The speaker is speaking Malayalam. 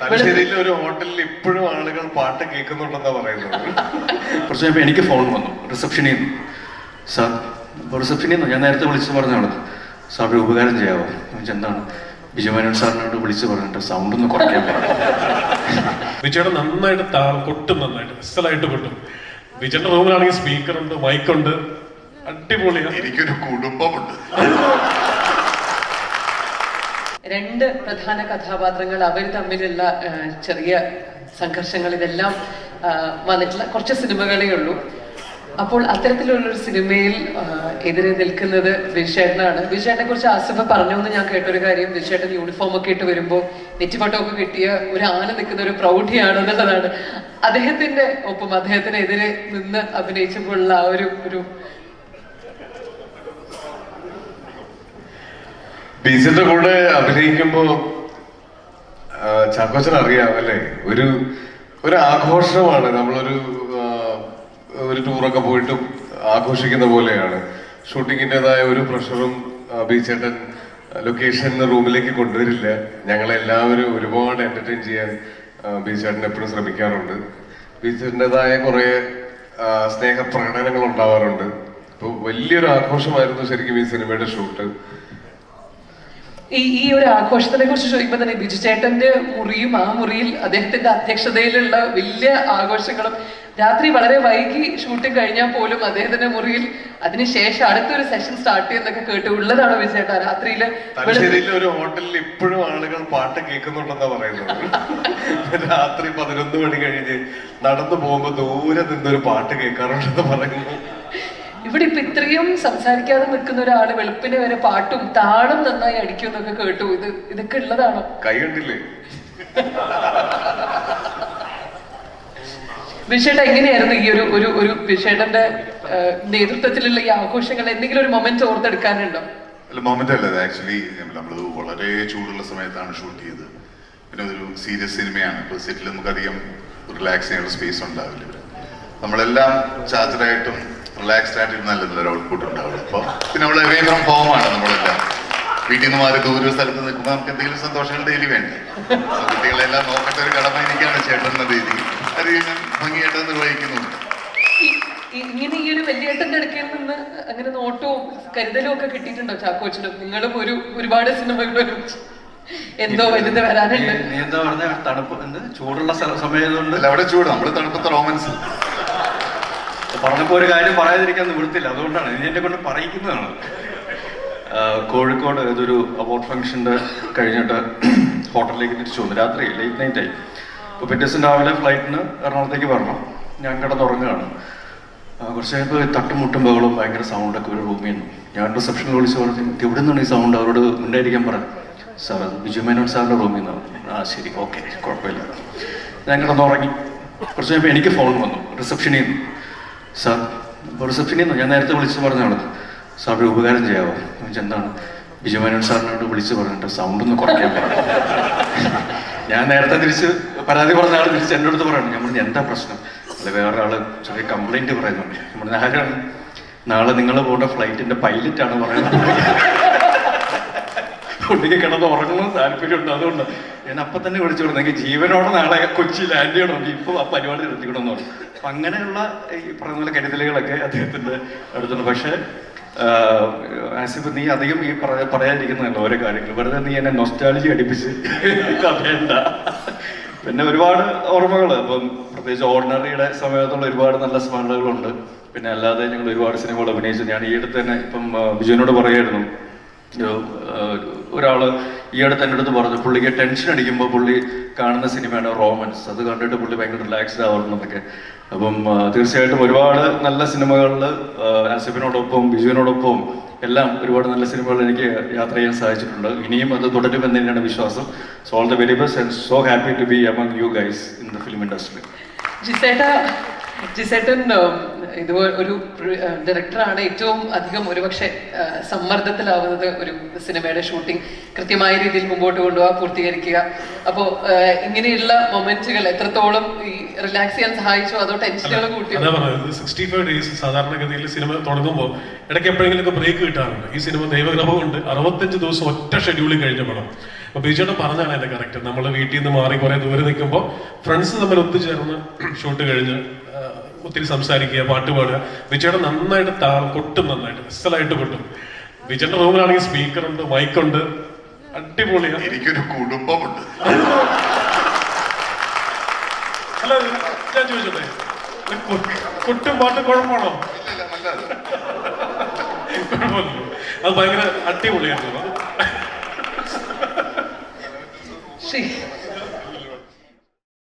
തലശ്ശേരിയിലെ ഒരു ഹോട്ടലിൽ ഇപ്പോഴും ആളുകൾ പാട്ട് കേൾക്കുന്നുണ്ടെന്നാ പറയുന്നത്. കുറച്ച് കഴിയുമ്പോൾ എനിക്ക് ഫോൺ വന്നു. റിസപ്ഷനിൽ നിന്ന് സാർ റിസപ്ഷനിൽ നിന്ന് ഞാൻ നേരത്തെ വിളിച്ച് പറഞ്ഞാണ് സാർ ഒരു ഉപകാരം ചെയ്യാവോ? ഞാൻ എന്താണ്? ബിജുമേനോൻ സാറിനോട് വിളിച്ച് പറഞ്ഞിട്ട് സൗണ്ട് ഒന്ന് കുറയ്ക്കാൻ വിജയുടെ നന്നായിട്ട് താളം കൊട്ടും നന്നായിട്ട്. അസലായിട്ട് കൊട്ടും. വിജയുടെ റൂമിലാണെങ്കിൽ സ്പീക്കർ ഉണ്ട് മൈക്കുണ്ട് അടിപൊളിയാണ് എനിക്കൊരു കുടുംബമുണ്ട്. രണ്ട് പ്രധാന കഥാപാത്രങ്ങൾ അവർ തമ്മിലുള്ള ചെറിയ സംഘർഷങ്ങൾ ഇതെല്ലാം വന്നിട്ടുള്ള കുറച്ച് സിനിമകളേ ഉള്ളൂ. അപ്പോൾ അത്തരത്തിലുള്ളൊരു സിനിമയിൽ എതിരെ നിൽക്കുന്നത് വിശേഷനാണ് വിശേഷനെ കുറിച്ച് ആസിഫ് പറഞ്ഞു എന്ന് ഞാൻ കേട്ടൊരു കാര്യം വിശേഷൻ യൂണിഫോം ഒക്കെ ഇട്ട് വരുമ്പോൾ നെറ്റിപ്പട്ടമൊക്കെ കിട്ടിയ ഒരു ആന നിൽക്കുന്ന ഒരു പ്രൗഢിയാണ് എന്നുള്ളതാണ്. അദ്ദേഹത്തിന്റെ ഒപ്പം അദ്ദേഹത്തിനെതിരെ നിന്ന് അഭിനയിച്ചപ്പോഴുള്ള ആ ഒരു ഒരു ബീസിന്റെ കൂടെ അഭിനയിക്കുമ്പോ ചാക്കോച്ചൻ അറിയാം അല്ലേ? ഒരു ഒരു ആഘോഷമാണ്. നമ്മളൊരു ഒരു ടൂറൊക്കെ പോയിട്ട് ആഘോഷിക്കുന്ന പോലെയാണ്. ഷൂട്ടിങ്ങിന്റെതായ ഒരു പ്രഷറും ബീച്ചേട്ടൻ ലൊക്കേഷൻ റൂമിലേക്ക് കൊണ്ടുവരില്ല. ഞങ്ങളെല്ലാവരും ഒരുപാട് എന്റർടൈൻ ചെയ്യാൻ ബീച്ചേട്ടൻ എപ്പോഴും ശ്രമിക്കാറുണ്ട്. ബീച്ചേട്ടന്റെതായ കുറെ സ്നേഹപ്രകടനങ്ങൾ ഉണ്ടാവാറുണ്ട്. അപ്പോൾ വലിയൊരു ആഘോഷമായിരുന്നു ശരിക്കും ഈ സിനിമയുടെ ഷൂട്ട്. ഈ ഈ ഒരു ആഘോഷത്തിനെ കുറിച്ച് ചോദിക്കുമ്പോൾ തന്നെ ബിജു ചേട്ടന്റെ മുറിയും ആ മുറിയിൽ അദ്ദേഹത്തിന്റെ അധ്യക്ഷതയിലുള്ള വലിയ ആഘോഷങ്ങളും രാത്രി വളരെ വൈകി ഷൂട്ടിംഗ് കഴിഞ്ഞാൽ പോലും അദ്ദേഹത്തിന്റെ മുറിയിൽ അതിനുശേഷം അടുത്തൊരു സെഷൻ സ്റ്റാർട്ട് ചെയ്യുന്നൊക്കെ കേട്ട് ഉള്ളതാണോ വിജയേട്ടാ രാത്രിയിൽ ഒരു ഹോട്ടലിൽ ഇപ്പോഴും ആളുകൾ പാട്ട് കേൾക്കുന്നുണ്ടെന്നാ പറയുന്നത്. രാത്രി പതിനൊന്ന് മണി കഴിഞ്ഞ് നടന്നു പോകുമ്പോ ദൂരെ നിന്നൊരു പാട്ട് കേൾക്കാറുണ്ടെന്ന് പറയുന്നു. ഇവിടെ ഇപ്പൊ ഇത്രയും സംസാരിക്കാതെ നിൽക്കുന്ന ഒരാൾ വെളുപ്പിന് വരെ പാട്ടും താളും നന്നായി അടിക്കും എന്നൊക്കെ കേട്ടു. ഇത് ഇതൊക്കെ ഉള്ളതാണോ? കൈ കണ്ടില്ലേ വിഷേട്ട എങ്ങനെയായിരുന്നു ഈ ഒരു ഒരു ഒരു വിഷേട്ടന്റെ നേതൃത്വത്തിലുള്ള ഈ ആഘോഷങ്ങൾ? എന്തെങ്കിലും ഒരു മൊമെന്റ് ഓർത്തെടുക്കാനുണ്ടോ? അല്ല മൊമെന്റ് അല്ല ആക്ച്വലി നമ്മളത് വളരെ ചൂടുള്ള സമയത്താണ് ഷൂട്ട് ചെയ്തത്. പിന്നെ അതൊരു സീരിയസ് സിനിമയാണ്. ഇപ്പോൾ സെറ്റിൽ നമുക്കധികം റിലാക്സ് ചെയ്യാനുള്ള സ്പേസ് ഉണ്ടാവില്ല. നമ്മളെല്ലാം ചാർജറായിട്ടും റിലാക്സ്ഡ് ആയിട്ടിരുന്നല്ലോ ഒരു ഔട്ട്പുട്ട് ഉണ്ടാവുള്ളൂ. അപ്പോൾ പിന്നെ നമ്മൾ എവേ ഫ്രം ഹോം ആണ് നമ്മളെല്ലാം. വീട്ടിൽ നിന്ന് മാറി ദൂര സ്ഥലത്ത് നിൽക്കുമ്പോൾ നമുക്ക് എന്തെങ്കിലും സന്തോഷങ്ങൾ ഡെയിലി വേണ്ടേ? കുട്ടികളെല്ലാം നോക്കട്ടെ ഒരു കടമ എനിക്കാണ് ചേട്ടൻ എന്ന രീതി. അത് ഞാൻ ഭംഗിയായിട്ട് നിർവഹിക്കുന്നുണ്ട് ഇങ്ങനെ ഈ ഒരു വലിയേട്ടന്റെ അടുക്കൽ നിന്ന് അങ്ങനെ നോട്ടവും കരുതലും ഒക്കെ കിട്ടിയിട്ടുണ്ടോ ചാക്കോച്ചിനും? നിങ്ങളും ഒരു ഒരുപാട് സിനിമകൾ എന്തോ വലുത് വരാനുണ്ട്. എന്താ പറഞ്ഞ? തണുപ്പ്. എന്ത്? ചൂടുള്ള സമയം അവിടെ ചൂട്. നമ്മൾ തണുപ്പത്തെ റോമൻസ് പറഞ്ഞപ്പോ ഒരു കാര്യം പറയാതിരിക്കാൻ നിവൃത്തില്ല അതുകൊണ്ടാണ് ഇനി എന്നെ കൊണ്ട് പറയിക്കുന്നതാണ്. കോഴിക്കോട് ഇതൊരു അവാർഡ് ഫംഗ്ഷന്റെ കഴിഞ്ഞിട്ട് ഹോട്ടലിലേക്ക് തിരിച്ചു വന്നു. രാത്രി ലേറ്റ് നൈറ്റ് ആയി. അപ്പോൾ പിറ്റേ രാവിലെ ഫ്ലൈറ്റിന് എറണാകുളത്തേക്ക് വരണം. ഞാൻ കിടന്നുറങ്ങുകയാണ് കുറച്ച് കഴിഞ്ഞപ്പോൾ തട്ടുമുട്ടും ബഹളവും ബഹളും ഭയങ്കര സൗണ്ടൊക്കെ ഒരു റൂമിൽ നിന്ന്. ഞാൻ റിസപ്ഷനിൽ വിളിച്ച് പറഞ്ഞു "ഇത് എവിടെ നിന്നാണ് ഈ സൗണ്ട് അവരോട് ഉണ്ടായിരിക്കാൻ പറഞ്ഞു സാർ ബിജു മേനോൻ സാറിന്റെ റൂമിൽ നിന്നാണ്. ആ ശരി. ഓക്കെ കുഴപ്പമില്ല. ഞാൻ കിടന്നുറങ്ങി കുറച്ച് കഴിഞ്ഞപ്പോൾ എനിക്ക് ഫോൺ വന്നു. റിസപ്ഷനിൽ നിന്ന്. സാർ റിസപ്ഷനിൽ ഞാൻ നേരത്തെ വിളിച്ച് പറഞ്ഞാണ് സാർ ഒരു ഉപകാരം ചോദിച്ചു, എന്താണ്? ബിജുമേനോൻ സാറിനോട് വിളിച്ച് പറഞ്ഞിട്ട് സൗണ്ട് ഒന്ന് കുറയ്ക്കാൻ പറഞ്ഞു ഞാൻ നേരത്തെ തിരിച്ച് പരാതി പറഞ്ഞ ആൾ തിരിച്ച് എന്റെ അടുത്ത് പറയണം. ഞാൻ എന്താ പ്രശ്നം? അല്ല വേറെ ആൾ ചെറിയ കംപ്ലൈന്റ് പറയുന്നുണ്ട്. നമ്മുടെ ആരാണ് നാളെ നിങ്ങൾ പോകേണ്ട ഫ്ലൈറ്റിന്റെ പൈലറ്റ് ആണ് പറയുന്നത്. പുള്ളിക്ക് കിടന്ന് ഉറങ്ങണം താല്പര്യമുണ്ട്. അതുകൊണ്ട് ഞാൻ അപ്പൊ തന്നെ വിളിച്ചു കൊടുത്തു എനിക്ക് ജീവനോടെ നാളെ കൊച്ചി ലാൻഡ് ചെയ്യണമെങ്കിൽ ഇപ്പൊ ആ പരിപാടി നിർത്തിക്കണമെന്ന് പറഞ്ഞു. അപ്പൊ അങ്ങനെയുള്ള ഈ പറഞ്ഞ പോലെ കരുതലുകളൊക്കെ അദ്ദേഹത്തിന്റെ അടുത്തുണ്ട്. പക്ഷേ ആസിഫ് നീ അധികം ഈ പറ- പറയാതിരിക്കുന്നതല്ല ഓരോ കാര്യങ്ങൾ. വെറുതെ നീ എന്നെ നൊസ്റ്റാളജി അടിപ്പിച്ച് കഥയണ്ട പിന്നെ ഒരുപാട് ഓർമ്മകൾ ഇപ്പം പ്രത്യേകിച്ച് ഓർഡിനറിയുടെ സമയത്തുള്ള ഒരുപാട് നല്ല സ്മരണകളുണ്ട്. പിന്നെ അല്ലാതെ ഞങ്ങൾ ഒരുപാട് സിനിമകൾ അഭിനയിച്ചു. ഞാൻ ഈ അടുത്ത് തന്നെ ഇപ്പം ബിജുവിനോട് പറയായിരുന്നു. ഒരു, ആ, ഒരാൾ ഈ അടുത്ത് എന്റെ അടുത്ത് പറഞ്ഞു പുള്ളിക്ക് ടെൻഷൻ അടിക്കുമ്പോൾ പുള്ളി കാണുന്ന സിനിമയാണ് റോമൻസ്. അത് കണ്ടിട്ട് പുള്ളി ഭയങ്കര റിലാക്സ്ഡ് ആവുന്നതൊക്കെ അപ്പം തീർച്ചയായിട്ടും ഒരുപാട് നല്ല സിനിമകളിൽ ആസിഫിനോടൊപ്പം ബിജുവിനോടൊപ്പം എല്ലാം ഒരുപാട് നല്ല സിനിമകൾ എനിക്ക് യാത്ര ചെയ്യാൻ സാധിച്ചിട്ടുണ്ട്. ഇനിയും അത് തുടരുമെന്ന് തന്നെയാണ് വിശ്വാസം. So all the very best and so happy to be among you guys in the film industry ജിസേട്ടൻ ഇതുപോലെ ഇത് ഒരു ഡയറക്ടറാണ് ഏറ്റവും അധികം ഒരുപക്ഷെ സമ്മർദ്ദത്തിലാവുന്നത് ഒരു സിനിമയുടെ ഷൂട്ടിംഗ് കൃത്യമായ രീതിയിൽ മുമ്പോട്ട് കൊണ്ടുപോകാൻ പൂർത്തീകരിക്കുക. അപ്പോ ഇങ്ങനെയുള്ള മൊമെന്റുകൾ എത്രത്തോളം ഈ റിലാക്സ് ചെയ്യാൻ സഹായിച്ചു അതോ ടെൻഷനുകൾ കൂട്ടി സിക്സ്റ്റി ഫൈവ് ഡേയ്സ് സാധാരണഗതിയിൽ സിനിമ തുടങ്ങുമ്പോൾ ഇടയ്ക്ക് എപ്പോഴെങ്കിലും ബ്രേക്ക് കിട്ടാറുണ്ട്. ഈ സിനിമ ദൈവഗ്രഹം കൊണ്ട് അറുപത്തഞ്ച് ദിവസം ഒറ്റ ഷെഡ്യൂളിൽ കഴിഞ്ഞ പടം. അപ്പൊ ബിജുട്ടൻ പറഞ്ഞാണ് എന്റെ കറക്റ്റ് നമ്മൾ വീട്ടിൽ നിന്ന് മാറി കുറെ ദൂരെ നിൽക്കുമ്പോൾ ഫ്രണ്ട്സ് തമ്മിൽ ഒത്തുചേർന്ന് ഷൂട്ട് കഴിഞ്ഞ് ഒത്തിരി സംസാരിക്കുക പാട്ട് പാടുക. വിജയുടെ നന്നായിട്ട് താളം കൊട്ടും നന്നായിട്ട്. അസലായിട്ട് കൊട്ടും. വിജയുടെ റൂമിലാണെങ്കിൽ സ്പീക്കറുണ്ട് മൈക്കുണ്ട്. അടിപൊളിയാണ് എനിക്കൊരു കുടുംബമുണ്ട്. അല്ല ഞാൻ ചോദിച്ചോട്ടെ? കൊട്ടും പാട്ട് കുഴപ്പമാണോ. അത് ഭയങ്കര അടിപൊളിയായിരുന്നു. ശ്രീ